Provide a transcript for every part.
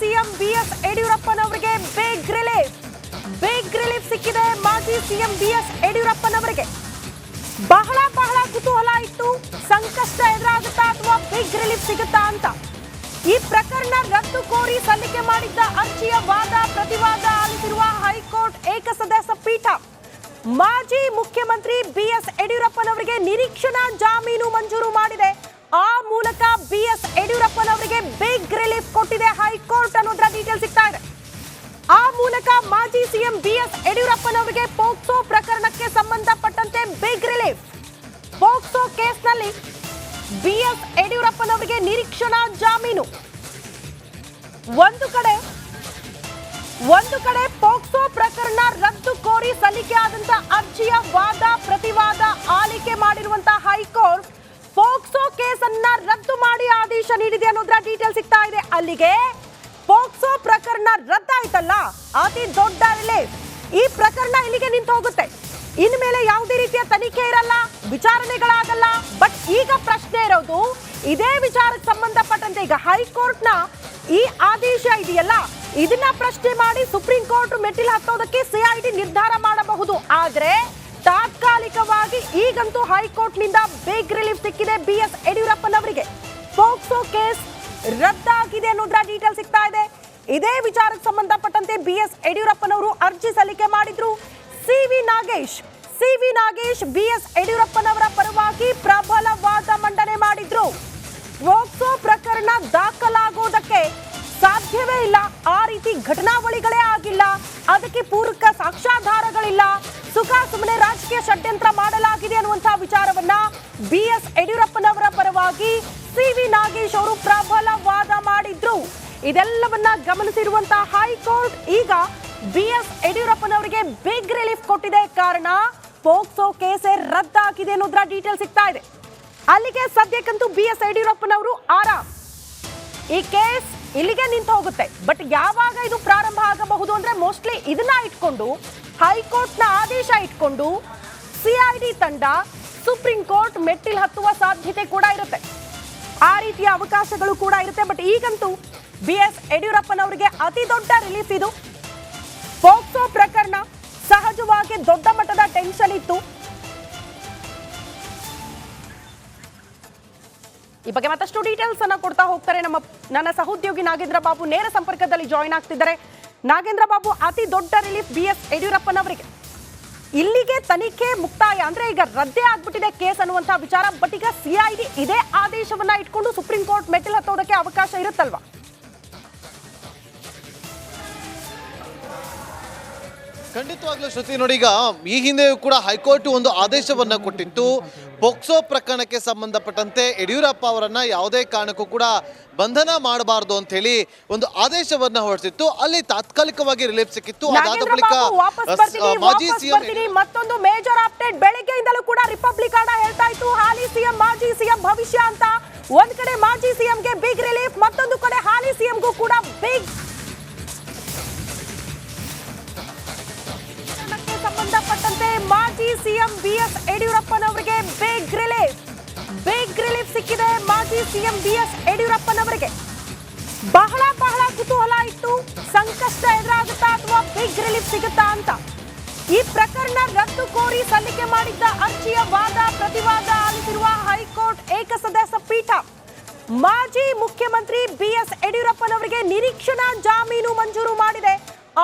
CM BS ಯಡಿಯೂರಪ್ಪನವರಿಗೆ big relief big relief ಸಿಕ್ಕಿದೆ ಮಾಜಿ ಸಿಎಂ ಬಿಎಸ್ ಯಡಿಯೂರಪ್ಪನವರಿಗೆ. ಬಹಳ ಬಹಳ ಕುತೂಹಲ ಇತ್ತು. ಸಂಕಷ್ಟ ಎದುರಾಗುತ್ತಾ ಅಥವಾ ಬಿಗ್ ರಿಲೀಫ್ ಸಿಗುತ್ತಾ ಅಂತ. ಈ ಪ್ರಕರಣ ರದ್ದು ಕೋರಿ ಸಲ್ಲಿಕೆ ಮಾಡಿದ್ದ ಅರ್ಜಿಯ ವಾದ ಪ್ರತಿವಾದ ಆಲಿಸಿರುವ ಹೈಕೋರ್ಟ್ ಏಕಸದಸ್ಯ ಪೀಠ. ಮಾಜಿ ಮುಖ್ಯಮಂತ್ರಿ ಬಿಎಸ್ ಯಡಿಯೂರಪ್ಪನವರಿಗೆ ನಿರೀಕ್ಷಣಾ ಜಾಮೀನು ಮಂಜೂರು ಮಾಡಿದೆ. ಆ ಮೂಲಕ ಬಿ ಎಸ್ ಯಡಿಯೂರಪ್ಪನವರಿಗೆ ಬಿಗ್ ರಿಲೀಫ್ ಕೊಟ್ಟಿದೆ ಹೈಕೋರ್ಟ್ ಅನ್ನೋದ್ರ ಡೀಟೇಲ್ ಸಿಗ್ತಾ ಇದೆ. ಆ ಮೂಲಕ ಮಾಜಿ ಸಿಎಂ ಬಿಎಸ್ ಯಡಿಯೂರಪ್ಪನವರಿಗೆ ಪೋಕ್ಸೋ ಪ್ರಕರಣಕ್ಕೆ ಸಂಬಂಧಪಟ್ಟಂತೆ ಬಿಗ್ ರಿಲೀಫ್ ಪೋಕ್ಸೋ ಕೇಸ್ನಲ್ಲಿ ಬಿಎಸ್ ಯಡಿಯೂರಪ್ಪನವರಿಗೆ ನಿರೀಕ್ಷಣಾ ಜಾಮೀನು. ಒಂದು ಕಡೆ ಒಂದು ಕಡೆ ಪೋಕ್ಸೋ ಪ್ರಕರಣ ರದ್ದು ಕೋರಿ ಸಲ್ಲಿಕೆ ಆದಂತ ಅರ್ಜಿಯ ವಾದ ಪ್ರತಿವಾದ ಆಲಿಕೆ ಮಾಡಿರುವಂತಹ ಹೈಕೋರ್ಟ್ ಕೇಸನ್ನ ರದ್ದು ಮಾಡಿ ಆದೇಶ ನೀಡಿದೆ ಅನ್ನೋದ್ರ ಡೀಟೇಲ್ ಸಿಗ್ತಾ ಇದೆ. ಅಲ್ಲಿಗೆ ಪೋಕ್ಸೋ ಪ್ರಕರಣ ರದ್ದಾಯ್ತಲ್ಲ? ಅತಿ ದೊಡ್ಡ ರಿಲೀಫ್ ಈ ಪ್ರಕರಣ ಇಲ್ಲಿಗೆ ನಿಂತು ಹೋಗುತ್ತೆ. ಇನ್ಮೇಲೆ ಯಾವುದೇ ರೀತಿಯ ತನಿಖೆ ಇರಲ್ಲ, ವಿಚಾರಣೆಗಳಾಗಲ್ಲ. ಬಟ್ ಈಗ ಪ್ರಶ್ನೆ ಇರೋದು, ಇದೇ ವಿಚಾರಕ್ಕೆ ಸಂಬಂಧಪಟ್ಟಂತೆ ಈಗ ಹೈಕೋರ್ಟ್ನ ಈ ಆದೇಶ ಇದೆಯಲ್ಲ? ಇದನ್ನ ಪ್ರಶ್ನೆ ಮಾಡಿ ಸುಪ್ರೀಂ ಕೋರ್ಟ್ ಮೆಟ್ಟಿಲು ಹತ್ತೋದಕ್ಕೆ ಸಿಐಡಿ ನಿರ್ಧಾರ ಮಾಡಬಹುದು. ಆದ್ರೆ ತಾತ್ಕಾಲಿಕವಾಗಿ ಈಗಂತೂ ಹೈಕೋರ್ಟ್ನಿಂದ ಬಿಗ್ ರಿಲೀಫ್ ಸಿಕ್ಕಿದೆ ಬಿ ಎಸ್ ಯಡಿಯೂರಪ್ಪನವರಿಗೆ. ಪೋಕ್ಸೋ ಕೇಸ್ ರದ್ದಾಗಿದೆ ಅನ್ನೋದ್ರ ಡೀಟೇಲ್ ಸಿಗ್ತಾ ಇದೆ. ಇದೇ ವಿಚಾರಕ್ಕೆ ಸಂಬಂಧಪಟ್ಟಂತೆ ಬಿ ಎಸ್ ಯಡಿಯೂರಪ್ಪನವರು ಅರ್ಜಿ ಸಲ್ಲಿಕೆ ಮಾಡಿದ್ರು. C V Nagesh C V Nagesh B S ಯಡಿಯೂರಪ್ಪನವರ ಪರವಾಗಿ ಪ್ರಬಲ ವಾದ ಮಂಡನೆ ಮಾಡಿದ್ರು. ಪೋಕ್ಸೋ ಪ್ರಕರಣ ದಾಖಲಾಗೋದಕ್ಕೆ ಸಾಧ್ಯವೇ ಇಲ್ಲ. ಆ ರೀತಿ ಘಟನಾವಳಿಗಳೇ ಆಗಿಲ್ಲ. ಅದಕ್ಕೆ ಪೂರಕ ಸಾಕ್ಷ್ಯಾಧಾರಗಳಿಲ್ಲ. ಸುಖ ಸುಮ್ಮನೆ ರಾಜಕೀಯ ಷಡ್ಯಂತ್ರ ಮಾಡಲಾಗಿದೆ ಅನ್ನುವಂತಹ ವಿಚಾರವನ್ನ ಬಿ ಎಸ್ ಯಡಿಯೂರಪ್ಪನವರ ಪರವಾಗಿ ಸಿ ವಿ ನಾಗೇಶ್ ಅವರು ಪ್ರಬಲ ವಾದ ಮಾಡಿದ್ರು. ಇದೆಲ್ಲವನ್ನ ಗಮನಿಸಿರುವಂತಹ ಹೈಕೋರ್ಟ್ ಈಗ ಬಿ ಎಸ್ ಯಡಿಯೂರಪ್ಪನವರಿಗೆ ಬಿಗ್ ರಿಲೀಫ್ ಕೊಟ್ಟಿದೆ. ಕಾರಣ ಪೋಕ್ಸೋ ಕೇಸೇ ರದ್ದಾಗಿದೆ ಅನ್ನೋದ್ರ ಡೀಟೇಲ್ ಸಿಗ್ತಾ ಇದೆ. ಅಲ್ಲಿಗೆ ಸದ್ಯಕ್ಕಂತೂ ಬಿ ಎಸ್ ಯಡಿಯೂರಪ್ಪನವರು ಆರಾಮ್. ಈ ಕೇಸ್ ಇಲ್ಲಿಗೆ ನಿಂತು ಹೋಗುತ್ತೆ. ಬಟ್ ಯಾವಾಗ ಇದು ಪ್ರಾರಂಭ ಆಗಬಹುದು ಅಂದ್ರೆ ಮೋಸ್ಟ್ಲಿ ಇದನ್ನ ಇಟ್ಕೊಂಡು, ಹೈಕೋರ್ಟ್ನ ಆದೇಶ ಇಟ್ಕೊಂಡು ಸಿಐಡಿ ತಂಡ ಸುಪ್ರೀಂ ಕೋರ್ಟ್ ಮೆಟ್ಟಿಲ್ ಹತ್ತುವ ಸಾಧ್ಯತೆ ಕೂಡ ಇರುತ್ತೆ. ಆ ರೀತಿಯ ಅವಕಾಶಗಳು ಕೂಡ ಇರುತ್ತೆ. ಬಟ್ ಈಗಂತೂ ಬಿ ಎಸ್ ಯಡಿಯೂರಪ್ಪನವರಿಗೆ ಅತಿ ದೊಡ್ಡ ರಿಲೀಫ್ ಇದು. ಪೋಕ್ಸೋ ಪ್ರಕರಣ ಸಹಜವಾಗಿ ದೊಡ್ಡ ಮಟ್ಟದ ಟೆನ್ಷನ್ ಇತ್ತು. ಈ ಬಗ್ಗೆ ಮತ್ತಷ್ಟು ಡೀಟೇಲ್ಸ್ ಅನ್ನ ಕೊಡ್ತಾ ಹೋಗ್ತಾರೆ ನಮ್ಮ ನನ್ನ ಸಹೋದ್ಯೋಗಿ ನಾಗೇಂದ್ರ ಬಾಬು ನೇರ ಸಂಪರ್ಕದಲ್ಲಿ ಜಾಯಿನ್ ಆಗ್ತಿದ್ದಾರೆ. ನಾಗೇಂದ್ರ ಬಾಬು, ಅತಿ ದೊಡ್ಡ ರಿಲೀಫ್ ಬಿ ಎಸ್ ಯಡಿಯೂರಪ್ಪನವರಿಗೆ. ಇಲ್ಲಿಗೆ ತನಿಖೆ ಮುಕ್ತಾಯ ಅಂದ್ರೆ ಈಗ ರದ್ದೆ ಆಗ್ಬಿಟ್ಟಿದೆ ಕೇಸ್ ಅನ್ನುವಂತಹ ವಿಚಾರ, ಬಟ್ ಈಗ ಸಿಐಡಿ ಇದೇ ಆದೇಶವನ್ನ ಇಟ್ಕೊಂಡು ಸುಪ್ರೀಂ ಕೋರ್ಟ್ ಮೆಟ್ಟಿಲು ಹತ್ತೋದಕ್ಕೆ ಅವಕಾಶ ಇರುತ್ತಲ್ವಾ? ಖಂಡಿತವಾಗ್ಲೂ ಶ್ರುತಿ ನೋಡಿ ಈಗ ಈ ಹಿಂದೆಯೂ ಕೂಡ ಹೈಕೋರ್ಟ್ ಒಂದು ಆದೇಶವನ್ನ ಕೊಟ್ಟಿತ್ತು. ಪೊಕ್ಸೋ ಪ್ರಕರಣಕ್ಕೆ ಸಂಬಂಧಪಟ್ಟಂತೆ ಯಡಿಯೂರಪ್ಪ ಅವರನ್ನ ಯಾವುದೇ ಕಾರಣಕ್ಕೂ ಕೂಡ ಬಂಧನ ಮಾಡಬಾರದು ಅಂತ ಹೇಳಿ ಒಂದು ಆದೇಶವನ್ನ ಹೊರಡಿಸಿತ್ತು. ಅಲ್ಲಿ ತಾತ್ಕಾಲಿಕವಾಗಿ ರಿಲೀಫ್ ಸಿಕ್ಕಿತ್ತು. ಅದಾದ ಬಳಿಕ ಮಾಜಿ ಸಿಎಂ ಮತ್ತೊಂದು ಮೇಜರ್ ಅಪ್ಡೇಟ್ ಬೆಳಗ್ಗೆಯಿಂದಲೂ ಕೂಡ ರಿಪಬ್ಲಿಕ್ ಹೇಳ್ತಾ ಇತ್ತು. ಹಾಲಿ ಸಿಎಂ ಮಾಜಿ ಸಿಎಂ ಭವಿಷ್ಯ ಅಂತ. ಒಂದ್ ಕಡೆ ಮಾಜಿ ಸಿಎಂಗೆ ಬಿಗ್ ರಿಲೀಫ್ ಮತ್ತೊಂದು ಕಡೆ ಹಾಲಿ ಸಿಎಂಗೂ ಕೂಡ ಬಿಗ್ ಸಂಬಂಧಪಟ್ಟಂತೆ ಮಾಜಿ ಸಿಎಂ ಬಿಎಸ್ ಯಡಿಯೂರಪ್ಪನವರಿಗೆ ಬಿಗ್ ರಿಲೀಫ್ ಬಿಗ್ ರಿಲೀಫ್ ಸಿಕ್ಕಿದೆ ಮಾಜಿ ಸಿಎಂ ಬಿಎಸ್ ಯಡಿಯೂರಪ್ಪನವರಿಗೆ. ಬಹಳ ಬಹಳ ಕುತೂಹಲ ಇತ್ತು. ಸಂಕಷ್ಟ ಎದುರಾಗುತ್ತಾ ಅಥವಾ ಬಿಗ್ ರಿಲೀಫ್ ಸಿಗುತ್ತಾ ಅಂತ. ಈ ಪ್ರಕರಣ ರದ್ದು ಕೋರಿ ಸಲ್ಲಿಕೆ ಮಾಡಿದ್ದ ಅರ್ಜಿಯ ವಾದ, ಪ್ರತಿವಾದ ಆಲಿಸಿರುವ ಹೈಕೋರ್ಟ್ ಏಕಸದಸ್ಯ ಪೀಠ. ಮಾಜಿ ಮುಖ್ಯಮಂತ್ರಿ ಬಿಎಸ್ ಯಡಿಯೂರಪ್ಪನವರಿಗೆ ನಿರೀಕ್ಷಣಾ ಜಾಮೀನು ಮಂಜೂರು ಮಾಡಿದೆ.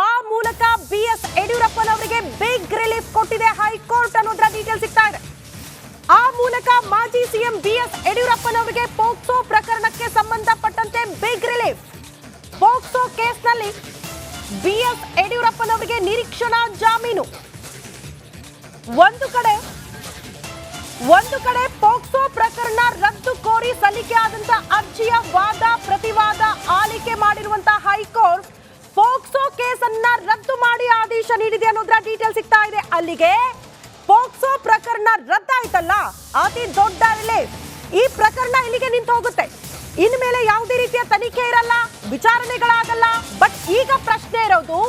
ಆ ಮೂಲಕ ಬಿ ಎಸ್ ಯಡಿಯೂರಪ್ಪನವರಿಗೆ ಬಿಗ್ ರಿಲೀಫ್ ಕೊಟ್ಟಿದೆ ಹೈಕೋರ್ಟ್ ಅನ್ನೋದ್ರ ಡೀಟೇಲ್ ಸಿಗ್ತಾ ಇದೆ. ಆ ಮೂಲಕ ಮಾಜಿ ಸಿಎಂ ಬಿಎಸ್ ಯಡಿಯೂರಪ್ಪನವರಿಗೆ ಪೋಕ್ಸೋ ಪ್ರಕರಣಕ್ಕೆ ಸಂಬಂಧಪಟ್ಟಂತೆ ಬಿಗ್ ರಿಲೀಫ್ ಪೋಕ್ಸೋ ಕೇಸ್ನಲ್ಲಿ ಬಿಎಸ್ ಯಡಿಯೂರಪ್ಪನವರಿಗೆ ನಿರೀಕ್ಷಣಾ ಜಾಮೀನು. ಒಂದು ಕಡೆ ಒಂದು ಕಡೆ ಪೋಕ್ಸೋ ಪ್ರಕರಣ ರದ್ದು ಕೋರಿ ಸಲ್ಲಿಕೆ ಆದಂತ ಅರ್ಜಿಯ ವಾದ ಪ್ರತಿವಾದ ಆಲಿಕೆ ಮಾಡಿರುವಂತಹ ಹೈಕೋರ್ಟ್ ಪೋಕ್ಸೋ ಕೇಸನ್ನ ರದ್ದು ಮಾಡಿ ಆದೇಶ ನೀಡಿದೆ ಅನ್ನೋದ್ರ ಡೀಟೇಲ್ ಸಿಗ್ತಾ ಇದೆ. ಅಲ್ಲಿಗೆ ಪೋಕ್ಸೋ ಪ್ರಕರಣ ರದ್ದಾಯ್ತಲ್ಲ? ಅತಿ ದೊಡ್ಡ ರಿಲೀಫ್ ಈ ಪ್ರಕರಣ ಇಲ್ಲಿಗೆ ನಿಂತು ಹೋಗುತ್ತೆ. ಇನ್ಮೇಲೆ ಯಾವುದೇ ರೀತಿಯ ತನಿಖೆ ಇರಲ್ಲ, ವಿಚಾರಣೆಗಳಾಗಲ್ಲ. ಬಟ್ ಈಗ ಪ್ರಶ್ನೆ ಇರೋದು,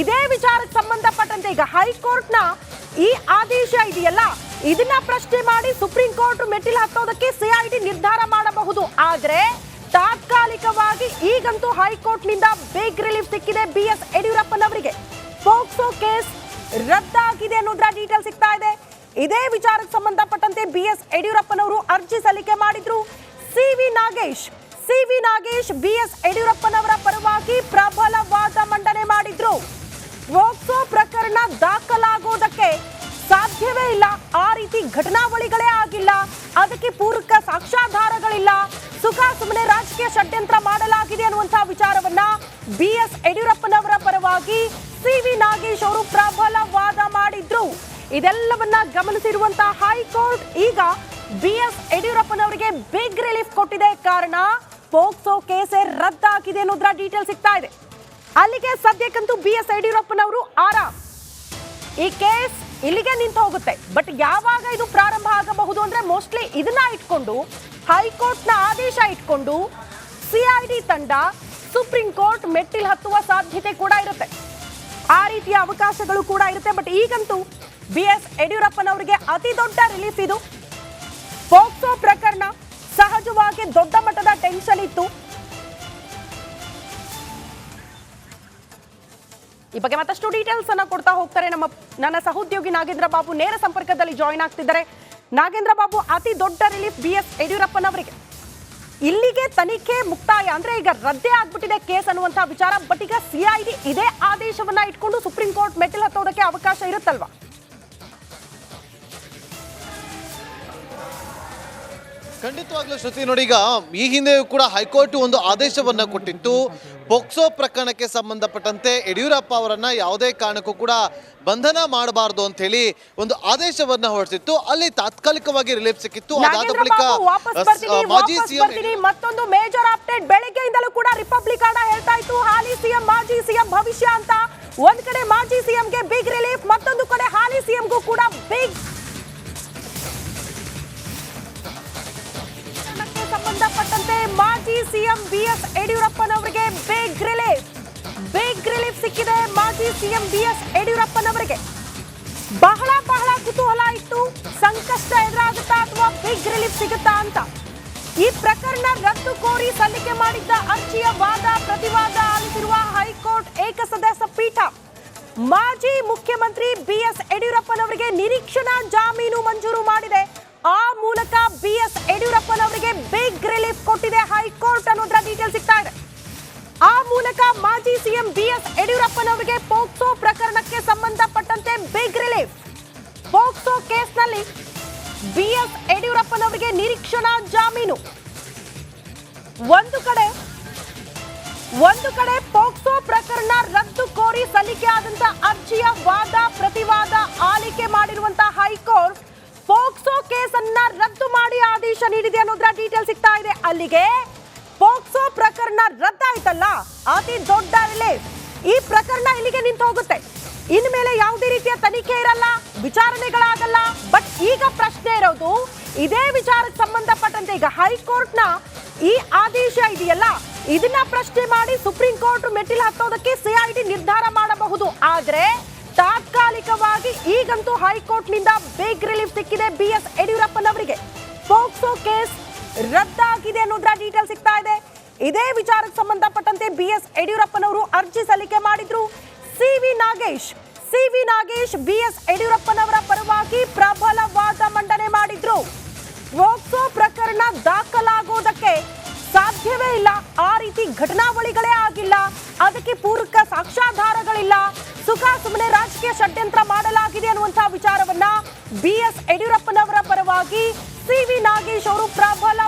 ಇದೇ ವಿಚಾರಕ್ಕೆ ಸಂಬಂಧಪಟ್ಟಂತೆ ಈಗ ಹೈಕೋರ್ಟ್ನ ಈ ಆದೇಶ ಇದೆಯಲ್ಲ? ಇದನ್ನ ಪ್ರಶ್ನೆ ಮಾಡಿ ಸುಪ್ರೀಂ ಕೋರ್ಟ್ ಮೆಟ್ಟಿಲು ಹತ್ತೋದಕ್ಕೆ ಸಿಐಡಿ ನಿರ್ಧಾರ ಮಾಡಬಹುದು. ಆದ್ರೆ ತಾತ್ಕಾಲಿಕವಾಗಿ ಈಗಂತೂ ಹೈಕೋರ್ಟ್ನಿಂದ ಬೇಗ್ ರಿಲೀಫ್ ಸಿಕ್ಕಿದೆ ಬಿ ಎಸ್ ಯಡಿಯೂರಪ್ಪನವರಿಗೆ. ಪೋಕ್ಸೋ ಕೇಸ್ ರದ್ದಾಗಿದೆ ಅನ್ನೋದ್ರ ಡೀಟೇಲ್ ಸಿಗ್ತಾ ಇದೆ. ಇದೇ ವಿಚಾರಕ್ಕೆ ಸಂಬಂಧಪಟ್ಟಂತೆ ಬಿ ಎಸ್ ಯಡಿಯೂರಪ್ಪನವರು ಅರ್ಜಿ ಸಲ್ಲಿಕೆ ಮಾಡಿದ್ರು. C V Nagesh C V Nagesh B S ಯಡಿಯೂರಪ್ಪನವರ ಪರವಾಗಿ ಪ್ರಬಲ ವಾದ ಮಂಡನೆ ಮಾಡಿದ್ರು. ಪೋಕ್ಸೋ ಪ್ರಕರಣ ದಾಖಲಾಗೋದಕ್ಕೆ ಸಾಧ್ಯವೇ ಇಲ್ಲ. ಆ ರೀತಿ ಘಟನಾವಳಿಗಳೇ ಆಗಿಲ್ಲ. ಅದಕ್ಕೆ ಪೂರಕ ಸಾಕ್ಷ್ಯಾಧಾರಗಳಿಲ್ಲ. ಸುಖ ಸುಮ್ಮನೆ ರಾಜಕೀಯ ಷಡ್ಯಂತ್ರ ಮಾಡಲಾಗಿದೆ ಅನ್ನುವಂತಹ ವಿಚಾರವನ್ನ ಬಿ ಎಸ್ ಯಡಿಯೂರಪ್ಪನವರ ಪರವಾಗಿ ಸಿ ವಿ ನಾಗೇಶ್ ಅವರು ಪ್ರಬಲ ವಾದ ಮಾಡಿದ್ರು. ಇದೆಲ್ಲವನ್ನ ಗಮನಿಸಿರುವಂತಹ ಹೈಕೋರ್ಟ್ ಈಗ ಬಿ ಎಸ್ ಯಡಿಯೂರಪ್ಪನವರಿಗೆ ಬಿಗ್ ರಿಲೀಫ್ ಕೊಟ್ಟಿದೆ ಕಾರಣ ಪೋಕ್ಸೋ ಕೇಸೆ ರದ್ದಾಗಿದೆ ಅನ್ನೋದ್ರ ಡೀಟೇಲ್ ಸಿಗ್ತಾ ಇದೆ. ಅಲ್ಲಿಗೆ ಸದ್ಯಕ್ಕಂತೂ ಬಿ ಎಸ್ ಯಡಿಯೂರಪ್ಪನವರು ಆರಾಮ್ ಈ ಕೇಸ್ ಇಲ್ಲಿಗೆ ನಿಂತು ಹೋಗುತ್ತೆ. ಬಟ್ ಯಾವಾಗ ಇದು ಪ್ರಾರಂಭ ಆಗಬಹುದು ಅಂದ್ರೆ ಮೋಸ್ಟ್ಲಿ ಇದನ್ನ ಇಟ್ಕೊಂಡು ಹೈಕೋರ್ಟ್ನ ಆದೇಶ ಇಟ್ಕೊಂಡು ಸಿಐಡಿ ತಂಡ ಸುಪ್ರೀಂ ಕೋರ್ಟ್ ಮೆಟ್ಟಿಲು ಹತ್ತುವ ಸಾಧ್ಯತೆ ಕೂಡ ಇರುತ್ತೆ. ಆ ರೀತಿಯ ಅವಕಾಶಗಳು ಕೂಡ ಇರುತ್ತೆ. ಬಟ್ ಈಗಂತೂ ಬಿ ಎಸ್ ಯಡಿಯೂರಪ್ಪನವರಿಗೆ ಅತಿ ದೊಡ್ಡ ರಿಲೀಫ್ ಇದು. ಪೋಕ್ಸೋ ಪ್ರಕರಣ ಸಹಜವಾಗಿ ದೊಡ್ಡ ಮಟ್ಟದ ಟೆನ್ಷನ್ ಇತ್ತು. ಈ ಬಗ್ಗೆ ಮತ್ತಷ್ಟು ಡೀಟೇಲ್ಸ್ ಅನ್ನ ಕೊಡ್ತಾ ಹೋಗ್ತಾರೆ ನಮ್ಮ ನನ್ನ ಸಹೋದ್ಯೋಗಿ ನಾಗೇಂದ್ರ ಬಾಬು. ನೇರ ಸಂಪರ್ಕದಲ್ಲಿ ಜಾಯಿನ್ ಆಗ್ತಿದ್ದಾರೆ. ನಾಗೇಂದ್ರ ಬಾಬು ಅತಿ ದೊಡ್ಡ ರಿಲೀಫ್ ಬಿ ಎಸ್ ಯಡಿಯೂರಪ್ಪನವರಿಗೆ. ಇಲ್ಲಿಗೆ ತನಿಖೆ ಮುಕ್ತಾಯ ಅಂದ್ರೆ ಈಗ ರದ್ದೆ ಆಗ್ಬಿಟ್ಟಿದೆ ಕೇಸ್ ಅನ್ನುವಂತ ವಿಚಾರ, ಬಟ್ ಈಗ ಸಿಐಡಿ ಇದೇ ಆದೇಶವನ್ನ ಇಟ್ಕೊಂಡು ಸುಪ್ರೀಂ ಕೋರ್ಟ್ ಮೆಟ್ಟಿಲು ಹತ್ತೋದಕ್ಕೆ ಅವಕಾಶ ಇರುತ್ತಲ್ವಾ? ಖಂಡಿತವಾಗ್ಲೂ ಶ್ರುತಿ ನೋಡಿ ಈಗ ಈ ಹಿಂದೆಯೂ ಕೂಡ ಹೈಕೋರ್ಟ್ ಒಂದು ಆದೇಶವನ್ನ ಕೊಟ್ಟಿತ್ತು. ಪೊಕ್ಸೋ ಪ್ರಕರಣಕ್ಕೆ ಸಂಬಂಧಪಟ್ಟಂತೆ ಯಡಿಯೂರಪ್ಪ ಅವರನ್ನ ಯಾವುದೇ ಕಾರಣಕ್ಕೂ ಕೂಡ ಬಂಧನ ಮಾಡಬಾರದು ಅಂತ ಹೇಳಿ ಒಂದು ಆದೇಶವನ್ನ ಹೊರಡಿಸಿತ್ತು. ಅಲ್ಲಿ ತಾತ್ಕಾಲಿಕವಾಗಿ ರಿಲೀಫ್ ಸಿಕ್ಕಿತ್ತು. ಅದಾದ ಬಳಿಕ ಮಾಜಿ ಸಿಎಂ ಮತ್ತೊಂದು ಮೇಜರ್ ಅಪ್ಡೇಟ್ ಬೆಳಗ್ಗೆಯಿಂದಲೂ ಕೂಡ ರಿಪಬ್ಲಿಕ್ ಹೇಳ್ತಾ ಇತ್ತು. ಹಾಲಿ ಸಿಎಂ ಮಾಜಿ ಸಿಎಂ ಭವಿಷ್ಯ ಅಂತ ಒಂದ್ ಕಡೆ ಸಿಎಂ ಬಿಎಸ್ ಯಡಿಯೂರಪ್ಪನವರಿಗೆ ಬಿಗ್ ರಿಲೀಫ್ ಬಿಗ್ ರಿಲೀಫ್ ಸಿಕ್ಕಿದೆ ಮಾಜಿ ಸಿಎಂ ಬಿಎಸ್ ಯಡಿಯೂರಪ್ಪನವರಿಗೆ. ಬಹಳ ಬಹಳ ಕುತೂಹಲ ಇತ್ತು ಸಂಕಷ್ಟ ಎದುರಾಗುತ್ತಾ ಅಥವಾ ಬಿಗ್ ರಿಲೀಫ್ ಸಿಗುತ್ತಾ ಅಂತ. ಈ ಪ್ರಕರಣ ರದ್ದು ಕೋರಿ ಸಲ್ಲಿಕೆ ಮಾಡಿದ್ದ ಅರ್ಜಿಯ ವಾದ ಪ್ರತಿವಾದ ಆಲಿಸಿರುವ ಹೈಕೋರ್ಟ್ ಏಕಸದಸ್ಯ ಪೀಠ. ಮಾಜಿ ಮುಖ್ಯಮಂತ್ರಿ ಬಿಎಸ್ ಯಡಿಯೂರಪ್ಪನವರಿಗೆ ನಿರೀಕ್ಷಣಾ ಜಾಮೀನು ಮಂಜೂರು ಮಾಡಿದೆ. ಆ ಮೂಲಕ ಬಿಎಸ್ ಯಡಿಯೂರಪ್ಪನವರಿಗೆ ಬಿಗ್ ರಿಲೀಫ್ ಕೊಟ್ಟಿದೆ ಹೈಕೋರ್ಟ್. ಸಿಎಂ ಬಿಎಸ್ ಯಡಿಯೂರಪ್ಪನವರಿಗೆ ಪೋಕ್ಸೋ ಪ್ರಕರಣಕ್ಕೆ ಸಂಬಂಧಪಟ್ಟಂತೆ ಬಿಗ್ ರಿಲೀಫ್ ಪೋಕ್ಸೋ ಕೇಸ್ನಲ್ಲಿ ಬಿಎಸ್ ಯಡಿಯೂರಪ್ಪನವರಿಗೆ ನಿರೀಕ್ಷಣಾ ಜಾಮೀನು. ಒಂದು ಕಡೆ ಒಂದು ಕಡೆ ಪೋಕ್ಸೋ ಪ್ರಕರಣ ರದ್ದು ಕೋರಿ ಸಲ್ಲಿಕೆ ಆದಂತಹ ಅರ್ಜಿಯ ವಾದ ಪ್ರತಿವಾದ ಆಲಿಕೆ ಮಾಡಿರುವಂತಹ ಹೈಕೋರ್ಟ್ ಪೋಕ್ಸೋ ಕೇಸನ್ನ ರದ್ದು ಮಾಡಿ ಆದೇಶ ನೀಡಿದೆ ಅನ್ನೋದ್ರ ಡೀಟೇಲ್ ಸಿಗ್ತಾ ಇದೆ. ಅಲ್ಲಿಗೆ ಪೋಕ್ಸೋ ಪ್ರಕರಣ ರದ್ದಾಯ್ತಲ್ಲ ಅತಿ ದೊಡ್ಡ ರಿಲೀಫ್ ಈ ಪ್ರಕರಣ ಇಲ್ಲಿಗೆ ನಿಂತು ಹೋಗುತ್ತೆ. ಇನ್ಮೇಲೆ ಯಾವುದೇ ರೀತಿಯ ತನಿಖೆ ಇರಲ್ಲ, ವಿಚಾರಣೆಗಳಾಗಲ್ಲ. ಬಟ್ ಈಗ ಪ್ರಶ್ನೆ ಇರೋದು, ಇದೇ ವಿಚಾರಕ್ಕೆ ಸಂಬಂಧಪಟ್ಟಂತೆ ಈಗ ಹೈಕೋರ್ಟ್ನ ಈ ಆದೇಶ ಇದೆಯಲ್ಲ? ಇದನ್ನ ಪ್ರಶ್ನೆ ಮಾಡಿ ಸುಪ್ರೀಂ ಕೋರ್ಟ್ ಮೆಟ್ಟಿಲು ಹತ್ತೋದಕ್ಕೆ ಸಿಐಡಿ ನಿರ್ಧಾರ ಮಾಡಬಹುದು. ಆದ್ರೆ ತಾತ್ಕಾಲಿಕವಾಗಿ ಈಗಂತೂ ಹೈಕೋರ್ಟ್ನಿಂದ ಬಿಗ್ ರಿಲೀಫ್ ಸಿಕ್ಕಿದೆ ಬಿ ಎಸ್ ಯಡಿಯೂರಪ್ಪನವರಿಗೆ. ಪೋಕ್ಸೋ ಕೇಸ್ ರದ್ದಾಗಿದೆ ಅನ್ನೋದ್ರ ಡೀಟೇಲ್ ಸಿಗ್ತಾ ಇದೆ. ಇದೇ ವಿಚಾರಕ್ಕೆ ಸಂಬಂಧಪಟ್ಟಂತೆ ಬಿ ಎಸ್ ಯಡಿಯೂರಪ್ಪನವರು ಅರ್ಜಿ ಸಲ್ಲಿಕೆ ಮಾಡಿದ್ರು. C V Nagesh C V Nagesh B S ಯಡಿಯೂರಪ್ಪನವರ ಪರವಾಗಿ ಪ್ರಬಲ ವಾದ ಮಂಡನೆ ಮಾಡಿದ್ರು. ವೋಕ್ಸೋ ಪ್ರಕರಣ ದಾಖಲಾಗುವುದಕ್ಕೆ ಸಾಧ್ಯವೇ ಇಲ್ಲ. ಆ ರೀತಿ ಘಟನಾವಳಿಗಳೇ ಆಗಿಲ್ಲ. ಅದಕ್ಕೆ ಪೂರಕ ಸಾಕ್ಷ್ಯಾಧಾರಗಳಿಲ್ಲ. ಸುಖ ಸುಮ್ಮನೆ ರಾಜಕೀಯ ಷಡ್ಯಂತ್ರ ಮಾಡಲಾಗಿದೆ ಅನ್ನುವಂತಹ ವಿಚಾರವನ್ನ ಬಿ ಎಸ್ ಯಡಿಯೂರಪ್ಪನವರ ಪರವಾಗಿ ಸಿ ವಿ ನಾಗೇಶ್ ಅವರು ಪ್ರಬಲ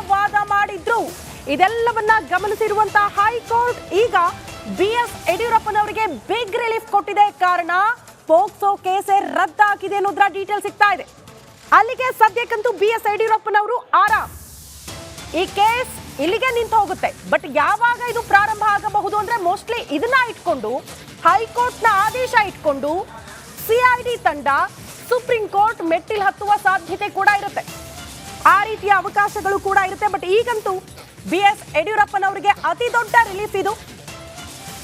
ಇದೆಲ್ಲವನ್ನ ಗಮನಿಸಿರುವಂತಹ ಹೈಕೋರ್ಟ್ ಈಗ ಬಿ ಎಸ್ ಯಡಿಯೂರಪ್ಪನವರಿಗೆ ಬಿಗ್ ರಿಲೀಫ್ ಕೊಟ್ಟಿದೆ ಕಾರಣ ಪೋಕ್ಸೋ ಕೇಸೇ ರದ್ದಾಗಿದೆ ಅನ್ನೋದ್ರ ಡೀಟೇಲ್ ಸಿಗ್ತಾ ಇದೆ. ಅಲ್ಲಿಗೆ ಸದ್ಯಕ್ಕಂತೂ ಬಿ ಎಸ್ ಯಡಿಯೂರಪ್ಪನವರು ಆರಾಮ್ ಈ ಕೇಸ್ ಇಲ್ಲಿಗೆ ನಿಂತು ಹೋಗುತ್ತೆ. ಬಟ್ ಯಾವಾಗ ಇದು ಪ್ರಾರಂಭ ಆಗಬಹುದು ಅಂದ್ರೆ ಮೋಸ್ಟ್ಲಿ ಇದನ್ನ ಇಟ್ಕೊಂಡು, ಹೈಕೋರ್ಟ್ನ ಆದೇಶ ಇಟ್ಕೊಂಡು ಸಿಐಡಿ ತಂಡ, ಸುಪ್ರೀಂ ಕೋರ್ಟ್ ಮೆಟ್ಟಿಲ್ ಹತ್ತುವ ಸಾಧ್ಯತೆ ಕೂಡ ಇರುತ್ತೆ. ಆ ರೀತಿಯ ಅವಕಾಶಗಳು ಕೂಡ ಇರುತ್ತೆ. ಬಟ್ ಈಗಂತೂ ಬಿ ಎಸ್ ಯಡಿಯೂರಪ್ಪನವರಿಗೆ ಅತಿ ದೊಡ್ಡ ರಿಲೀಫ್ ಇದು.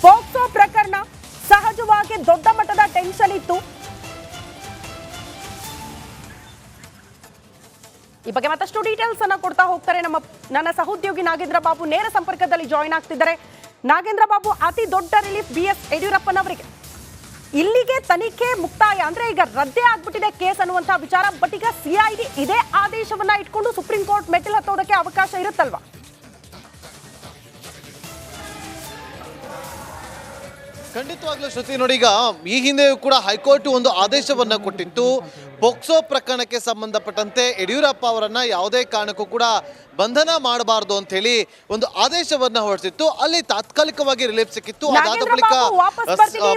ಪೋಕ್ಸೋ ಪ್ರಕರಣ ಸಹಜವಾಗಿ ದೊಡ್ಡ ಮಟ್ಟದ ಟೆನ್ಷನ್ ಇತ್ತು. ಈ ಬಗ್ಗೆ ಮತ್ತಷ್ಟು ಡೀಟೇಲ್ಸ್ ಅನ್ನ ಕೊಡ್ತಾ ಹೋಗ್ತಾರೆ ನಮ್ಮ ನನ್ನ ಸಹೋದ್ಯೋಗಿ ನಾಗೇಂದ್ರ ಬಾಬು. ನೇರ ಸಂಪರ್ಕದಲ್ಲಿ ಜಾಯಿನ್ ಆಗ್ತಿದ್ದಾರೆ. ನಾಗೇಂದ್ರ ಬಾಬು, ಅತಿ ದೊಡ್ಡ ರಿಲೀಫ್ ಬಿ ಎಸ್ ಯಡಿಯೂರಪ್ಪನವರಿಗೆ. ಇಲ್ಲಿಗೆ ತನಿಖೆ ಮುಕ್ತಾಯ. ಅಂದ್ರೆ ಈಗ ರದ್ದೆ ಆಗ್ಬಿಟ್ಟಿದೆ ಕೇಸ್ ಅನ್ನುವಂತಹ ವಿಚಾರ. ಬಟ್ ಈಗ ಸಿಐಡಿ ಇದೇ ಆದೇಶವನ್ನ ಇಟ್ಕೊಂಡು ಸುಪ್ರೀಂ ಕೋರ್ಟ್ ಮೆಟ್ಟಿಲು ಹತ್ತೋದಕ್ಕೆ ಅವಕಾಶ ಇರುತ್ತಲ್ವಾ? ಖಂಡಿತವಾಗ್ಲೂ ಶ್ರುತಿ ನೋಡಿ ಈಗ ಈ ಹಿಂದೆಯೂ ಕೂಡ ಹೈಕೋರ್ಟ್ ಒಂದು ಆದೇಶವನ್ನ ಕೊಟ್ಟಿತ್ತು. ಪೊಕ್ಸೋ ಪ್ರಕರಣಕ್ಕೆ ಸಂಬಂಧಪಟ್ಟಂತೆ ಯಡಿಯೂರಪ್ಪ ಅವರನ್ನ ಯಾವುದೇ ಕಾರಣಕ್ಕೂ ಕೂಡ ಬಂಧನ ಮಾಡಬಾರದು ಅಂತ ಹೇಳಿ ಒಂದು ಆದೇಶವನ್ನ ಹೊರಡಿಸಿತ್ತು. ಅಲ್ಲಿ ತಾತ್ಕಾಲಿಕವಾಗಿ ರಿಲೀಫ್ ಸಿಕ್ಕಿತ್ತು. ಅದಾದ ಬಳಿಕ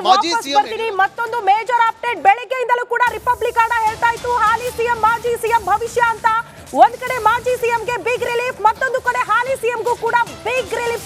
ಮಾಜಿ ಸಿಎಂ ಮತ್ತೊಂದು ಮೇಜರ್ ಅಪ್ಡೇಟ್ ಬೆಳಗ್ಗೆಯಿಂದಲೂ ಕೂಡ ರಿಪಬ್ಲಿಕ್ ಹೇಳ್ತಾ ಇತ್ತು. ಹಾಲಿ ಸಿಎಂ ಮಾಜಿ ಸಿಎಂ ಭವಿಷ್ಯ ಅಂತ. ಒಂದ್ ಕಡೆ ಮಾಜಿ ಸಿಎಂಗೆ ಬಿಗ್ ರಿಲೀಫ್ ಮತ್ತೊಂದು ಕಡೆ ಹಾಲಿ ಸಿಎಂಗೂ ಕೂಡ ಬಿಗ್ ರಿಲೀಫ್